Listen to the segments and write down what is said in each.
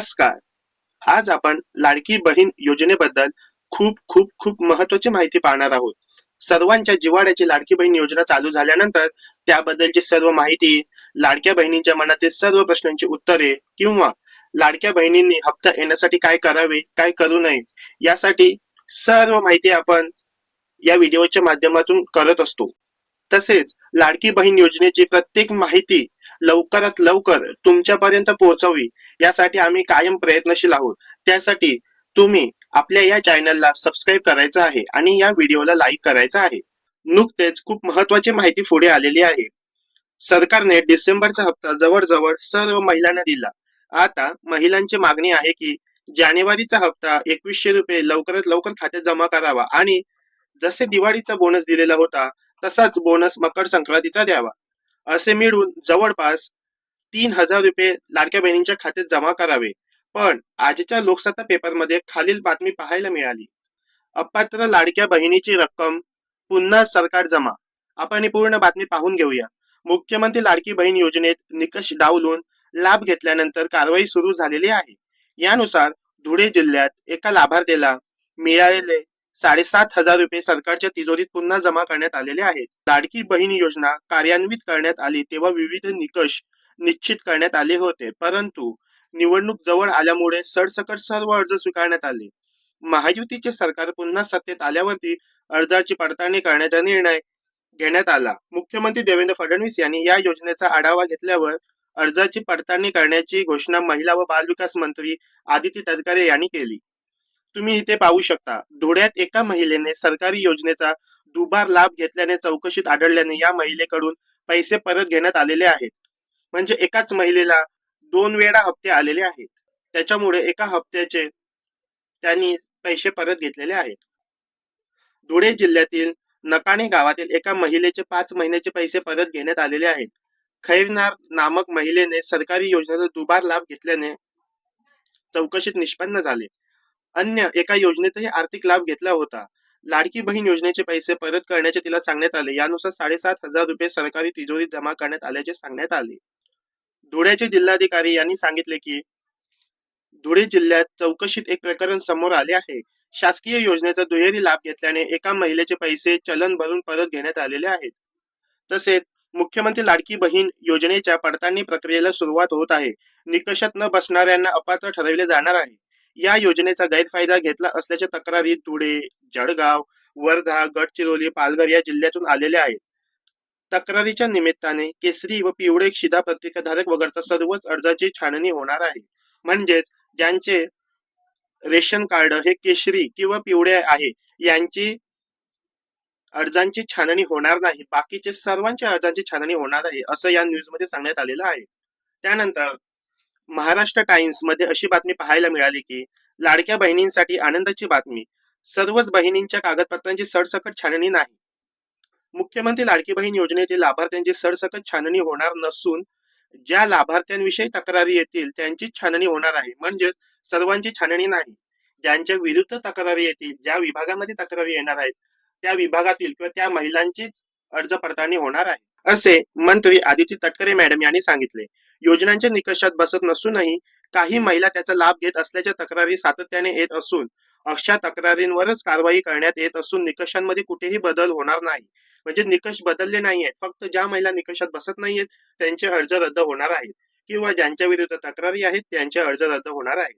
नमस्कार. आज आपण लाडकी बहीण योजनेबद्दल खूप खूप खूप महत्वाची माहिती पाहणार आहोत. सर्वांच्या जिवाड्याची लाडकी बहीण योजना चालू झाल्यानंतर त्याबद्दलची सर्व माहिती लाडक्या बहिणींच्या मनातील सर्व प्रश्नांची उत्तरे किंवा लाडक्या बहिणींनी हप्ता येण्यासाठी काय करावे काय करू नये यासाठी सर्व माहिती आपण या व्हिडिओच्या माध्यमातून करत असतो. तसेच लाडकी बहीण योजनेची प्रत्येक माहिती लवकरात लवकर तुमच्यापर्यंत पोहोचवी यासाठी आम्ही कायम प्रयत्नशील आहोत. त्यासाठी तुम्ही आपल्या या चॅनलला सबस्क्राईब करायचं आहे आणि या व्हिडिओला लाईक करायचं आहे. नुकतेच खूप महत्वाची माहिती पुढे आलेली आहे. सरकारने डिसेंबरचा हप्ता जवळजवळ सर्व महिलांना दिला. आता महिलांची मागणी आहे की जानेवारीचा हप्ता एकवीसशे रुपये लवकरात लवकर खात्यात जमा करावा आणि जसे दिवाळीचा बोनस दिलेला होता तसाच बोनस मकर संक्रांतीचा द्यावा. असे मिळून जवळपास तीन हजार रुपये लाडक्या बहिणींच्या खात्यात जमा करावे. पण आजच्या लोकसत्ता पेपरमध्ये खालील बातमी पाहायला मिळाली. अपात्र लाडक्या बहिणीची रक्कम पुन्हा सरकार जमा. आपण ही पूर्ण बातमी पाहून घेऊया. मुख्यमंत्री लाडकी बहीण योजनेत निकष डावलून लाभ घेतल्यानंतर कारवाई सुरू झालेली आहे. यानुसार धुळे जिल्ह्यात एका लाभार्थीला मिळालेले साडेसात हजार रुपये सरकारच्या तिजोरीत पुन्हा जमा करण्यात आलेले आहेत. लाडकी बहीण योजना कार्यान्वित करण्यात आली तेव्हा विविध निकष निश्चित करण्यात आले होते. परंतु निवडणूक जवळ आल्यामुळे सरसकट सर्व अर्ज स्वीकारण्यात आले. महायुतीचे सरकार पुन्हा सत्तेत आल्यावरती अर्जाची पडताळणी करण्याचा निर्णय घेण्यात आला. मुख्यमंत्री देवेंद्र फडणवीस यांनी या योजनेचा आढावा घेतल्यावर अर्जाची पडताळणी करण्याची घोषणा महिला व बालविकास मंत्री आदिती तटकरे यांनी केली. तुम्ही इथे पाहू शकता धुळ्यात एका महिलेने सरकारी योजनेचा दुबार लाभ घेतल्याने चौकशीत आढळल्याने या महिलेकडून पैसे परत घेण्यात आलेले आहेत. म्हणजे एकाच महिलेला दोन वेळा हप्ते आलेले आहेत. त्याच्यामुळे एका हप्त्याचे त्यांनी पैसे परत घेतलेले आहेत. धुळे जिल्ह्यातील नकाणे गावातील एका महिलेचे पाच महिन्याचे पैसे परत घेण्यात आलेले आहेत. खैरनार नामक महिलेने सरकारी योजनेचा दुबार लाभ घेतल्याने चौकशीत निष्पन्न झाले. अन्य एका योजनेतही आर्थिक लाभ घेतला होता. लाडकी बहीण योजनेचे पैसे परत करण्याचे तिला सांगण्यात आले. यानुसार साडेसात हजार रुपये सरकारी तिजोरीत जमा करण्यात आल्याचे सांगण्यात आले. धुळ्याचे जिल्हाधिकारी यांनी सांगितले की धुळे जिल्ह्यात चौकशीत एक प्रकरण समोर आले आहे. शासकीय योजनेचा दुहेरी लाभ घेतल्याने एका महिलेचे पैसे चलन भरून परत घेण्यात आलेले आहेत. तसेच मुख्यमंत्री लाडकी बहीण योजनेच्या पडताळणी प्रक्रियेला सुरुवात होत आहे. निकषात न बसणाऱ्यांना अपात्र ठरविले जाणार आहे. या योजनेचा गैरफायदा घेतला असल्याच्या तक्रारी धुळे जळगाव वर्धा गडचिरोली पालघर या जिल्ह्यातून आलेल्या आहेत. तक्रारीच्या निमित्ताने केसरी व पिवळे शिधा पत्रिकाधारक वगळता सर्वच अर्जाची छाननी होणार आहे. म्हणजेच ज्यांचे रेशन कार्ड हे केशरी किंवा पिवळे आहे यांची अर्जांची छाननी होणार नाही. बाकीचे सर्वांच्या अर्जांची छाननी होणार आहे असं या न्यूजमध्ये सांगण्यात आलेलं आहे. त्यानंतर महाराष्ट्र टाइम्समध्ये अशी बातमी पाहायला मिळाली की लाडक्या बहिणींसाठी आनंदाची बातमी सर्वच बहिणींच्या कागदपत्रांची सरसकट छाननी नाही. मुख्यमंत्री लाडकी बहीण योजनेतील लाभार्थ्यांची सरसकट छाननी होणार नसून ज्या लाभार्थ्यांविषयी तक्रारी येतील त्यांचीच छाननी होणार आहे. म्हणजेच सर्वांची छाननी नाही. ज्यांच्या विरुद्ध तक्रारी येतील ज्या विभागामध्ये तक्रारी येणार आहेत त्या विभागातील किंवा त्या महिलांचीच अर्ज पडताळणी होणार आहे. असे मंत्री आदिती तटकरे मॅडम यांनी सांगितले. योजनांच्या निकषात बसत नसूनही काही महिला त्याचा लाभ घेत असल्याच्या तक्रारी सातत्याने येत असून अशा तक्रारींवरच कारवाई करण्यात येत असून निकषांमध्ये कुठेही बदल होणार नाही. म्हणजे निकष बदलले नाहीयेत. फक्त ज्या महिला निकषात बसत नाहीयेत त्यांचे अर्ज रद्द होणार आहेत. किंवा ज्यांच्या विरुद्ध तक्रारी आहेत त्यांचे अर्ज रद्द होणार आहेत.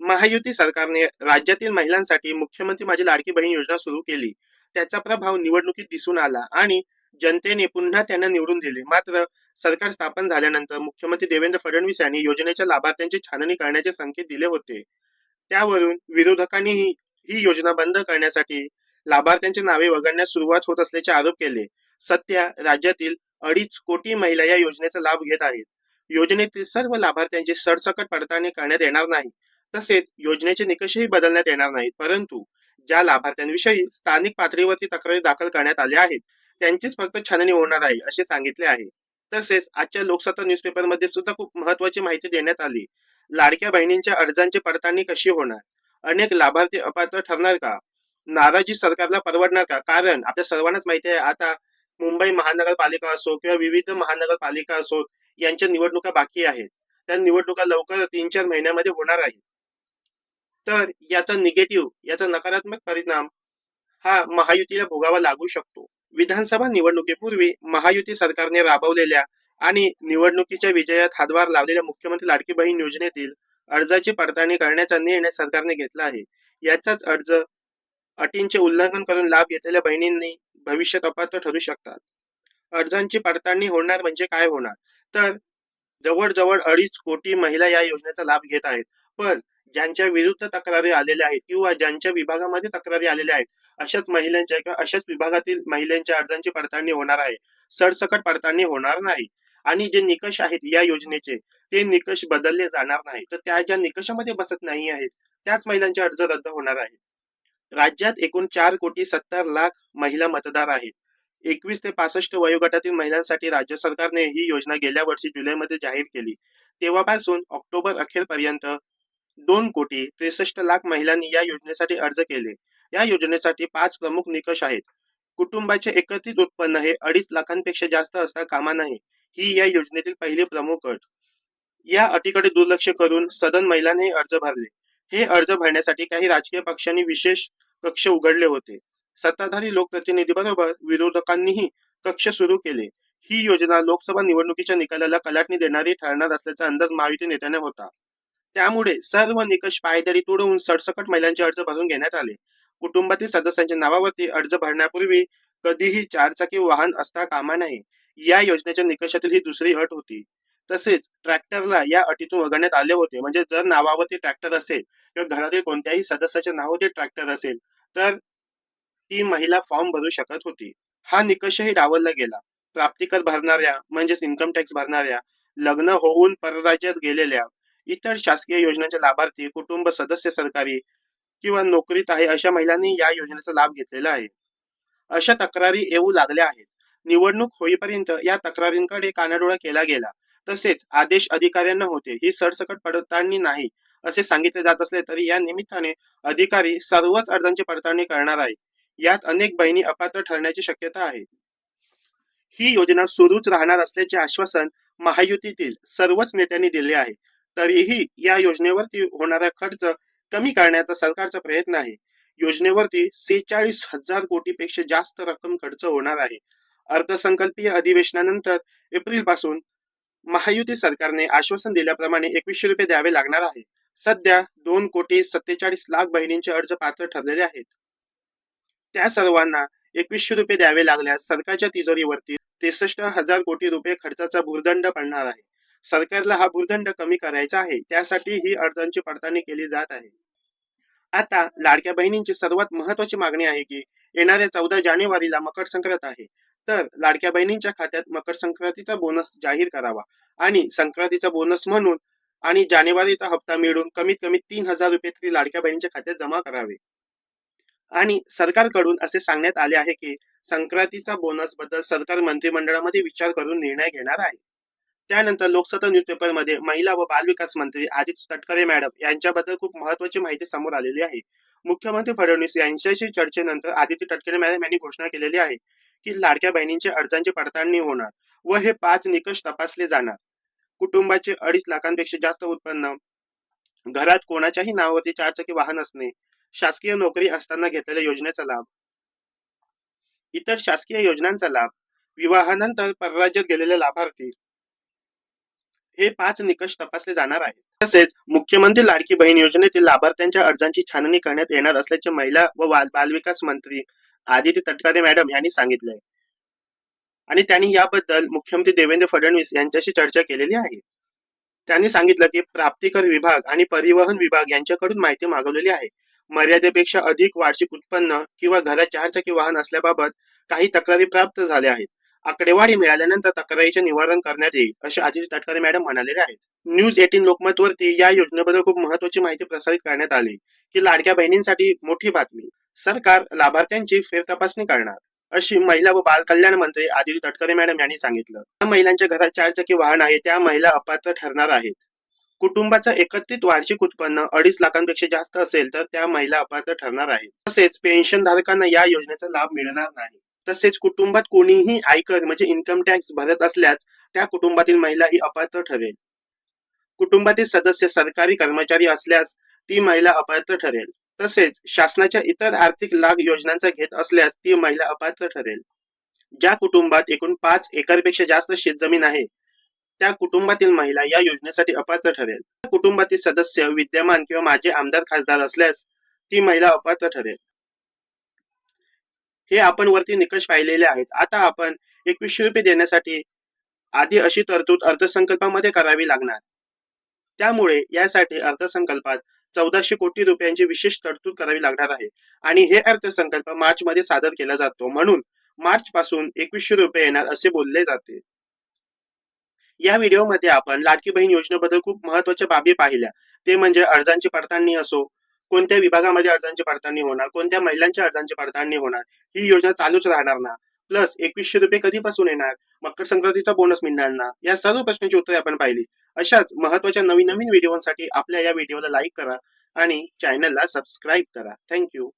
महायुती सरकारने राज्यातील महिलांसाठी मुख्यमंत्री माझी लाडकी बहीण योजना सुरू केली. त्याचा प्रभाव निवडणुकीत दिसून आला आणि जनतेने पुन्हा त्यांना निवडून दिले. मात्र सरकार स्थापन झाल्यानंतर मुख्यमंत्री देवेंद्र फडणवीस यांनी योजनेच्या लाभार्थ्यांची छाननी करण्याचे संकेत दिले होते. त्यावरून विरोधकांनीही ही योजना बंद करण्यासाठी लाभार्थ्यांची नावे वगळण्यास सुरुवात होत असल्याचे आरोप केले. सध्या राज्यातील अडीच कोटी महिला या योजनेचा लाभ घेत आहेत. योजनेतील सर्व लाभार्थ्यांची सरसकट पडताळणी करण्यात येणार नाही. तसेच योजनेचे निकषही बदलण्यात येणार नाहीत. परंतु ज्या लाभार्थ्यांविषयी स्थानिक पातळीवरती तक्रारी दाखल करण्यात आल्या आहेत त्यांचीच फक्त छाननी होणार आहे असे सांगितले आहे. तसेच आजच्या लोकसत्ता न्यूजपेपरमध्ये सुद्धा खूप महत्वाची माहिती देण्यात आली. लाडक्या बहिणींच्या अर्जांची पडताळणी कशी होणार? अनेक लाभार्थी अपात्र ठरणार का? नाराजी सरकारला परवडणार का? कारण आपल्या सर्वांनाच माहिती आहे आता मुंबई महानगरपालिका असो किंवा विविध महानगरपालिका असो यांच्या निवडणुका बाकी आहेत. त्या निवडणुका लवकर तीन चार महिन्यामध्ये होणार आहे तर याचा निगेटिव्ह याचा नकारात्मक परिणाम हा महायुतीला भोगावा लागू शकतो. विधानसभा निवडणुकीपूर्वी महायुती सरकारने राबवलेल्या आणि निवडणुकीच्या विजयात हातभार लावलेल्या मुख्यमंत्री लाडकी बहीण योजनेतील अर्जाची पडताळणी करण्याचा निर्णय सरकारने घेतला आहे. याचाच अर्ज अटींचे उल्लंघन करून लाभ घेतलेल्या बहिणींनी भविष्यात अपात्र ठरू शकतात. अर्जांची पडताळणी होणार म्हणजे काय होणार? तर जवळजवळ अडीच कोटी महिला या योजनेचा लाभ घेत आहेत. पण ज्यांच्या विरुद्ध तक्रारी आलेल्या आहेत किंवा ज्यांच्या विभागामध्ये तक्रारी आलेल्या आहेत अशाच महिलांच्या किंवा अशाच विभागातील महिलांच्या अर्जांची पडताळणी होणार आहे. सरसकट पडताळणी होणार नाही. आणि जे निकष आहेत या योजनेचे ते निकष बदलले जाणार नाही तर त्या ज्या निकषामध्ये बसत नाही आहेत त्याच महिलांचे अर्ज रद्द होणार आहेत. राज्यात एकूण चार कोटी सत्तर लाख महिला मतदार आहेत. एकवीस ते पासष्ट वयोगटातील महिलांसाठी राज्य सरकारने ही योजना गेल्या वर्षी जुलैमध्ये जाहीर केली. तेव्हापासून ऑक्टोबर अखेरपर्यंत दोन कोटी त्रेसष्ट लाख महिलांनी या योजनेसाठी अर्ज केले. या योजनेसाठी पाच प्रमुख निकष आहेत. कुटुंबाचे एकत्रित उत्पन्न हे अडीच लाखांपेक्षा जास्त असता कामा नये ही या योजनेतील पहिली प्रमुख अट. या अटीकडे दुर्लक्ष करून सदन महिलांनी अर्ज भरले. हे अर्ज भरण्यासाठी काही राजकीय पक्षांनी विशेष कक्ष उघडले होते. सत्ताधारी लोकप्रतिनिधी बरोबर विरोधकांनीही कक्ष सुरू केले. ही योजना लोकसभा निवडणुकीच्या निकालाला कलाटणी देणारी ठरणार असल्याचा अंदाज महायुती नेत्याने होता. त्यामुळे सर्व निकष पायदळी तोडवून सडसकट महिलांचे अर्ज भरून घेण्यात आले. कुटुंबातील सदस्यांच्या नावावरती अर्ज भरण्यापूर्वी कधीही चारचाकी वाहन असता कामा नाही या योजनेच्या निकषातील ही दुसरी अट होती. तसेच ट्रॅक्टरला या अटीतून वगळण्यात आले होते. म्हणजे जर नावावरती ट्रॅक्टर असेल किंवा घरातील कोणत्याही सदस्याच्या नावावरती ट्रॅक्टर असेल तर ती महिला फॉर्म भरू शकत होती. हा निकषही डावलला गेला. प्राप्तिकर भरणाऱ्या म्हणजेच इन्कम टॅक्स भरणाऱ्या लग्न होऊन परराज्यात गेलेल्या इतर शासकीय योजनांचे लाभार्थी कुटुंब सदस्य सरकारी किंवा नोकरीत आहे अशा महिलांनी या योजनेचा लाभ घेतलेला आहे. अशा तक्रारी येऊ लागल्या आहेत. निवडणूक होईपर्यंत या तक्रारींकडे कानाडोळा केला गेला. तसेच आदेश अधिकाऱ्यांना होते. ही सरसकट पडताळणी नाही असे सांगितले जात असले तरी या निमित्ताने अधिकारी सर्वच अर्जांची पडताळणी करणार आहे यात अनेक बहिणी अपात्र ठरण्याची शक्यता आहे. ही योजना सुरूच राहणार असल्याचे आश्वासन महायुतीतील सर्वच नेत्यांनी दिले आहे. तरीही या योजनेवरती होणारा खर्च कमी करण्याचा सरकारचा प्रयत्न आहे. योजनेवरती सेहेचाळीस हजार कोटीपेक्षा जास्त रक्कम खर्च होणार आहे. अर्थसंकल्पीय अधिवेशनानंतर एप्रिलपासून महायुती सरकारने आश्वासन दिल्याप्रमाणे एकवीसशे रुपये द्यावे लागणार आहे. सध्या दोन कोटी सत्तेचाळीस लाख बहिणींचे अर्ज पात्र ठरलेले आहेत. त्या सर्वांना एकवीसशे रुपये द्यावे लागल्यास सरकारच्या तिजोरीवरती त्रेसष्ट हजार कोटी रुपये खर्चाचा भूर्दंड पडणार आहे. सरकारला हा भूर्दंड कमी करायचा आहे त्यासाठी ही अर्जांची पडताळणी केली जात आहे. आता लाडक्या बहिणींची सर्वात महत्वाची मागणी आहे की येणाऱ्या चौदा जानेवारीला मकर संक्रांत आहे. तर लाडक्या बहिणींच्या खात्यात मकर संक्रांतीचा बोनस जाहीर करावा. आणि संक्रांतीचा बोनस म्हणून आणि जानेवारीचा हप्ता मिळून कमीत कमी तीन हजार रुपये तरी लाडक्या बहिणींच्या खात्यात जमा करावे. आणि सरकारकडून असे सांगण्यात आले आहे की संक्रांतीचा बोनसबद्दल सरकार मंत्रिमंडळामध्ये विचार करून निर्णय घेणार आहे. त्यानंतर लोकसत्ता न्यूजपेपरमध्ये महिला व बालविकास मंत्री आदित्य तटकरे मॅडम यांच्याबद्दल खूप महत्वाची माहिती समोर आलेली आहे. मुख्यमंत्री फडणवीस यांच्याशी चर्चेनंतर आदित्य तटकरे मॅडम यांनी घोषणा केलेली आहे की लाडक्या बहिणींच्या अर्जांची पडताळणी होणार व हे पाच निकष तपासले जाणार. कुटुंबाचे अडीच लाखांपेक्षा जास्त उत्पन्न घरात कोणाच्याही नावावरती चारचाकी वाहन असणे शासकीय नोकरी असताना घेतलेल्या योजनेचा लाभ इतर शासकीय योजनांचा लाभ विवाहानंतर परराज्यात गेलेले लाभार्थी हे पाच निकष तपासले जाणार आहेत. तसेच मुख्यमंत्री लाडकी बहीण योजनेतील लाभार्थ्यांच्या अर्जांची छाननी करण्यात येणार असल्याचे महिला व बालविकास मंत्री आदित्य तटकरे मॅडम यांनी सांगितलंय. आणि त्यांनी याबद्दल मुख्यमंत्री देवेंद्र फडणवीस यांच्याशी चर्चा केलेली आहे. त्यांनी सांगितलं की प्राप्तिकर विभाग आणि परिवहन विभाग यांच्याकडून माहिती मागवलेली आहे. मर्यादेपेक्षा अधिक वार्षिक उत्पन्न किंवा घरात चारचाकी वाहन असल्याबाबत काही तक्रारी प्राप्त झाल्या आहेत. आकडेवारी मिळाल्यानंतर तक्रारीचे निवारण करण्यात येईल असे आदित्य तटकरे मॅडम म्हणालेले आहेत. न्यूज एटीन लोकमतवरती या योजनेबद्दल खूप महत्वाची माहिती प्रसारित करण्यात आली. की लाडक्या बहिणींसाठी मोठी बातमी. सरकार लाभार्थ्यांची फेरतपासणी करणार अशी महिला व बाल कल्याण मंत्री आदिती तटकरे मॅडम यांनी सांगितलं. त्या महिलांच्या घरात चारचाकी वाहन आहे त्या महिला अपात्र ठरणार आहेत. कुटुंबाचं एकत्रित वार्षिक उत्पन्न अडीच लाखांपेक्षा जास्त असेल तर त्या महिला अपात्र ठरणार आहेत. तसेच पेन्शन धारकांना या योजनेचा लाभ मिळणार नाही. तसेच कुटुंबात कोणीही आयकर म्हणजे इन्कम टॅक्स भरत असल्यास त्या कुटुंबातील महिला ही अपात्र ठरेल. कुटुंबातील सदस्य सरकारी कर्मचारी असल्यास ती महिला अपात्र ठरेल. तसेच शासनाच्या इतर आर्थिक लाभ योजनांचा घेत असल्यास ती महिला अपात्र ठरेल. ज्या कुटुंबात एकूण पाच एकरपेक्षा जास्त शेतजमीन आहे त्या कुटुंबातील महिला या योजनेसाठी अपात्र ठरेल. कुटुंबातील सदस्य विद्यमान किंवा माझे आमदार खासदार असल्यास ती महिला अपात्र ठरेल. हे आपण वरती निकष पाहिलेले आहेत. आता आपण एकवीसशे रुपये देण्यासाठी आधी अशी तरतूद अर्थसंकल्पामध्ये करावी लागणार. त्यामुळे यासाठी अर्थसंकल्पात चौदाशे कोटी रुपयांची विशेष तरतूद करावी लागणार आहे. आणि हे अर्थसंकल्प मार्च मध्ये सादर केला जातो. म्हणून मार्च पासून एकवीसशे रुपये येणार असे बोलले जाते. या व्हिडिओमध्ये आपण लाडकी बहीण योजनेबद्दल खूप महत्त्वाच्या बाबी पाहिल्या. ते म्हणजे अर्जांची पडताळणी असो कोणत्या विभागामध्ये अर्जांची पडताळणी होणार कोणत्या महिलांच्या अर्जांची पडताळणी होणार ही योजना चालूच राहणार ना? प्लस एकवीसशे रुपये कधीपासून येणार? मकर संक्रांतीचा बोनस मिळणार ना? या सर्व प्रश्नांची उत्तरे आपण पाहिली. अशाच महत्त्वाच्या नवीन नवीन व्हिडिओसाठी आपल्या या व्हिडिओला लाईक करा आणि चॅनलला सबस्क्राईब करा. थँक्यू